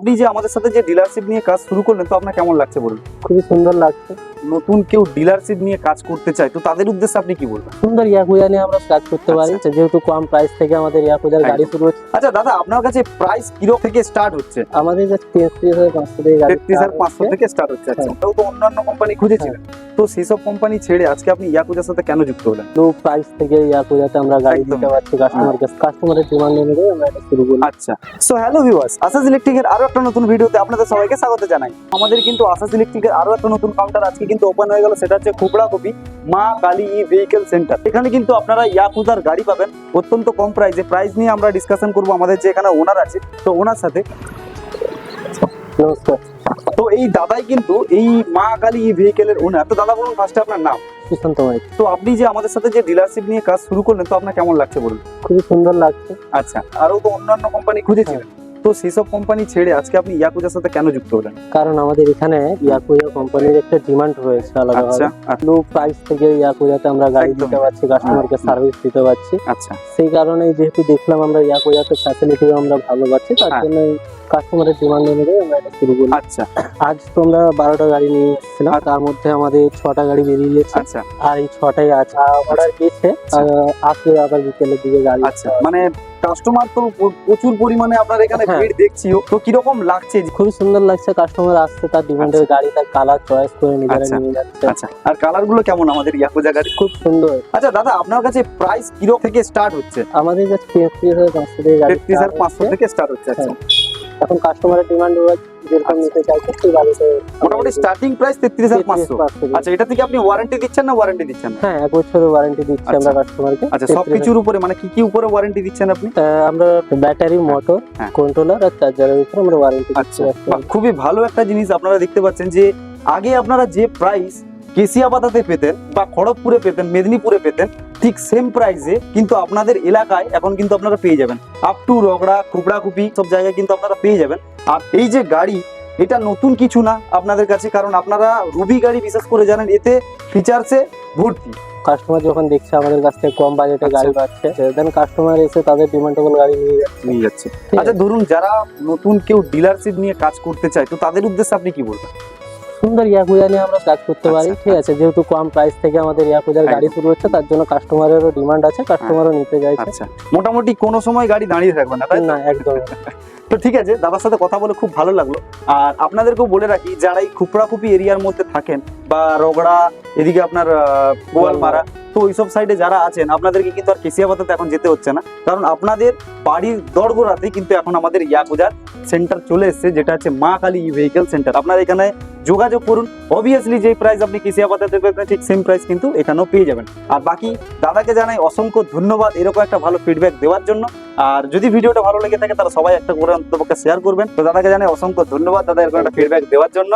আপনি যে আমাদের সাথে যে ডিলারশিপ নিয়ে কাজ শুরু করলেন তো আপনার কেমন লাগছে বলুন? খুবই সুন্দর লাগছে। নতুন কেউ ডিলারশিপ নিয়ে কাজ করতে চায় তো তাদের উদ্দেশ্যে আপনি কি বলবেন? সুন্দর ইয়াকুজা নিয়ে আমরা স্টার্ট করতে পারি। যেহেতু কম প্রাইস থেকে আমাদের ইয়াকুজার গাড়ি শুরু হচ্ছে। আচ্ছা দাদা আপনার কাছে প্রাইস কিরো থেকে স্টার্ট হচ্ছে? আমাদের কাছে তেত্রিশ হাজার পাঁচশো থেকে গাড়ি তেত্রিশ হাজার পাঁচশো থেকে স্টার্ট হচ্ছে আচ্ছা। হ্যাঁ। তো অন্যান্য কোম্পানি খুঁজেছিলেন? তো সেই সব কোম্পানি ছেড়ে আজকে আপনি ইয়াকুজার সাথে কেন যুক্ত হলেন? লো প্রাইস থেকে ইয়াকুজাতে আমরা গাড়ি। দিতে পারছি কাস্টমারকে কাস্টমারের ডিমান্ড অনুযায়ী আমরা এটা শুরু করি। আচ্ছা। সো হ্যালো ভিউয়ার্স আসাস ইলেকট্রিকের আরও একটা নতুন ভিডিওতে আপনাদের সবাইকে স্বাগত জানাই। আমাদের কিন্তু আসাস ইলেকট্রিকের আরও একটা নতুন কাউন্টার আজকে কিন্তু ওপেন হয়ে গেল সেটা হচ্ছে খুবড়া কপি মা কালী ই ভেহিকেল সেন্টার এখানে কিন্তু আপনারা ইয়াকুজার গাড়ি পাবেন অত্যন্ত কম প্রাইসে প্রাইস নিয়ে আমরা ডিসকাশন করব আমাদের যে এখানে ওনার আছে। তো ওনার সাথে নমস্কার। তো এই দাদাই কিন্তু এই মা কালী ই ভেহিকেলের ওনার তো দাদা বলুন ফার্স্টে আপনার নাম। সুশান্ত মাইক তো আপনি যে আমাদের সাথে যে ডিলারশিপ নিয়ে কাজ শুরু করলেন তো আপনার কেমন লাগছে বলুন? খুবই সুন্দর লাগছে। আচ্ছা আরও তো অন্যান্য কোম্পানি খুঁজেছিলেন। তো সেসব কোম্পানি ছেড়ে আজকে আপনি ইয়াকুজার সাথে কেন যুক্ত হলেন? কারণ আমাদের এখানে ইয়াকুজা কোম্পানির একটা ডিমান্ড রয়েছে আলাদা আচ্ছা আচ্ছা, লো প্রাইস থেকে ইয়াকুজাতে আমরা গাড়ি দিতে পারছি কাস্টমারকে সার্ভিস দিতে পারছি। আচ্ছা। সেই কারণে যেহেতু দেখলাম আমরা ইয়াকুজাতে ফ্যাসিলিটি আমরা ভালো পাচ্ছি তার। জন্য কাস্টমারের ডিমান্ড অনুযায়ী আমরা এটা শুরু করি আচ্ছা। আজ তোমরা বারোটা গাড়ি নিয়ে এসেছিলাম তার মধ্যে আমাদের ছটা গাড়ি বেরিয়ে গেছে। আচ্ছা। আর এই ছটাই আছে অর্ডার আচ্ছা। আসবে আবার বিকেলের দিকে গাড়ি। আচ্ছা। মানে কাস্টমার তো প্রচুর পরিমাণে আপনার এখানে হ্যাঁ। ভিড় দেখছিও। তো কীরকম লাগছে খুবই সুন্দর লাগছে কাস্টমার আসছে তার ডিমান্ডের গাড়ি তার কালার চয়েস করে নিজেরা আচ্ছা। নিয়ে যাচ্ছে। আচ্ছা। আর কালারগুলো কেমন আমাদের ইয়াকুজা গাড়ি খুব সুন্দর। আচ্ছা দাদা আপনার কাছে প্রাইস কীরকম থেকে স্টার্ট হচ্ছে? আমাদের কাছে তেত্রিশ হাজার পাঁচশো থেকে তেত্রিশ হাজার পাঁচশো। থেকে স্টার্ট হচ্ছে আচ্ছা। এখন কাস্টমারের ডিমান্ড যেরকম আচ্ছা। নিতে চাইছে সেই গাড়িতে মোটামুটি স্টার্টিং প্রাইস তেত্রিশ হাজার পাঁচশো। আচ্ছা এটা থেকে আপনি ওয়ারেন্টি দিচ্ছেন না ওয়ারেন্টি দিচ্ছেন হ্যাঁ এক বছরের ওয়ারেন্টি দিচ্ছি আচ্ছা। আমরা কাস্টমারকে আচ্ছা সবকিছুর উপরে মানে কি কি উপরে ওয়ারেন্টি দিচ্ছেন আপনি? আমরা ব্যাটারি মোটর। কন্ট্রোলার আর চার্জারের উপর আমরা ওয়ারেন্টি আচ্ছা খুবই ভালো একটা জিনিস আপনারা দেখতে পাচ্ছেন যে আগে আপনারা যে প্রাইস কেশিয়াপাতাতে পেতেন বা খড়গপুরে পেতেন মেদিনীপুরে পেতেন ঠিক সেম প্রাইসে কিন্তু আপনাদের এলাকায় এখন কিন্তু আপনারা পেয়ে যাবেন। আপ টু রগড়া কুপি সব জায়গায় কিন্তু আপনারা পেয়ে যাবেন। আর এই যে গাড়ি এটা নতুন কিছু না আপনাদের কাছে কারণ আপনারা রুবি গাড়ি বিশেষ করে জানেন এতে ফিচার্সে ভর্তি। কাস্টমার যখন দেখছে আমাদের কাছ থেকে কম বাজেটে আচ্ছা। গাড়ি পাচ্ছে দেন কাস্টমার এসে তাদের ডিমান্ডেবল গাড়ি নিয়ে যাচ্ছে। আচ্ছা ধরুন যারা নতুন কেউ ডিলারশিপ নিয়ে কাজ করতে চায় তো তাদের উদ্দেশ্যে আপনি কি বলবেন? সুন্দর ইয়াকুজা নিয়ে আমরা কাজ করতে পারি আচ্ছা, ঠিক আছে? যেহেতু কম প্রাইস থেকে আমাদের ইয়াকুজার গাড়ি শুরু হচ্ছে তার জন্য কাস্টমারেরও ডিমান্ড আছে কাস্টমারও নিতে চাইছে। আচ্ছা মোটামুটি কোনো সময় গাড়ি দাঁড়িয়ে থাকবে না তাই না একদম তো ঠিক আছে দাদার সাথে কথা বলে খুব ভালো লাগল। আর আপনাদেরকেও বলে রাখি যারা এই খুপড়াখুপি এরিয়ার মধ্যে থাকেন বা রগড়া এদিকে আপনার গোয়ালমারা তো ওইসব সাইডে যারা আছেন আপনাদেরকে কিন্তু আর কেশিয়াপাতাতে এখন যেতে হচ্ছে না। কারণ আপনাদের বাড়ির দরগোড়াতে কিন্তু এখন আমাদের ইয়াকুজার সেন্টার চলে এসেছে যেটা হচ্ছে মা কালী ই ভেহিকেল সেন্টার আপনারা এখানে যোগাযোগ করুন। অবভিয়াসলি যে প্রাইস আপনি কেশিয়াপাতাতে পেতেন ঠিক সেম প্রাইস কিন্তু এখানেও পেয়ে যাবেন। আর বাকি দাদাকে জানাই অসংখ্য ধন্যবাদ এরকম একটা ভালো ফিডব্যাক দেওয়ার জন্য। আর যদি ভিডিওটা ভালো লেগে থাকে তারা সবাই একটা করে অন্তপক্ষে শেয়ার করবেন। তো দাদাকে জানাই অসংখ্য ধন্যবাদ দাদা এরকম একটা ফিডব্যাক দেওয়ার জন্য।